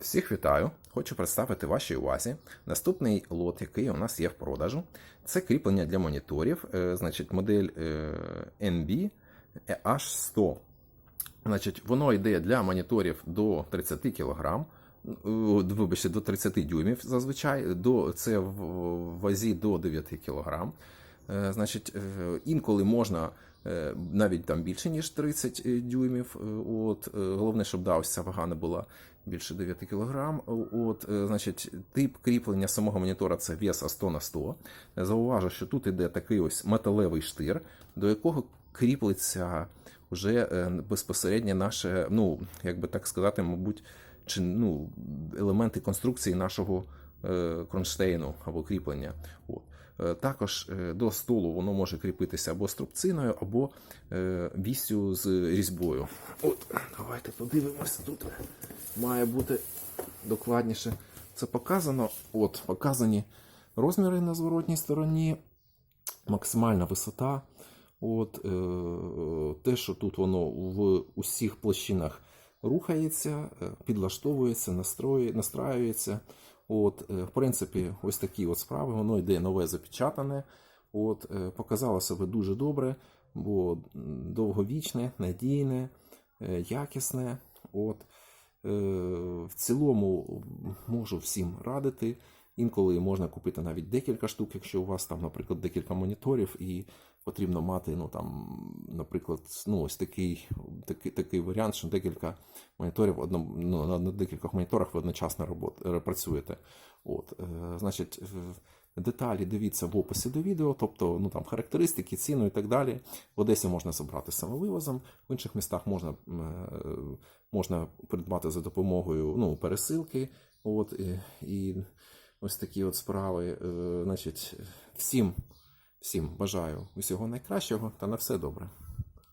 Всіх вітаю! Хочу представити вашій увазі наступний лот, який у нас є в продажу. Це кріплення для моніторів, е, значить, модель е, NB H100. Значить, воно йде для моніторів до 30 кг, вибачте, до 30 дюймів зазвичай, до, це в вазі до 9 кг. Е, Значить, е, інколи можна е, навіть там більше, ніж 30 дюймів. От, головне, щоб да, ось ця вага не була більше 9 кг. От, значить, тип кріплення самого монітора це веса 100 на 100. Зауважу, що тут іде такий ось металевий штир, до якого кріплеться вже безпосередньо наше, ну, як би так сказати, мабуть, чи ну, елементи конструкції нашого кронштейну або кріплення. Е, Також е, до столу воно може кріпитися або струбциною, або е, вісю з різьбою. От, давайте подивимося. Тут має бути докладніше. Це показано. От, показані розміри на зворотній стороні, максимальна висота. От, те, що тут воно в усіх площинах рухається, підлаштовується, настраюється. От, е, в принципі, ось такі от справи. Воно йде нове запечатане. От, е, показало себе дуже добре, бо довговічне, надійне, е, якісне. От, в цілому можу всім радити. Інколи можна купити навіть декілька штук, якщо у вас там, наприклад, декілька моніторів, і потрібно мати, ну там, наприклад, ну ось такий, такий, такий варіант, що декілька моніторів одно, ну, на, декількох моніторах ви одночасно робот, е, працюєте. От, е, значить, е, деталі дивіться в описі до відео, тобто ну, там, характеристики, ціну і так далі. В Одесі можна забрати самовивозом, в інших містах можна, е, можна придбати за допомогою ну, пересилки. От, і, і ось такі от справи. Е, Значить, всім, всім бажаю усього найкращого та на все добре.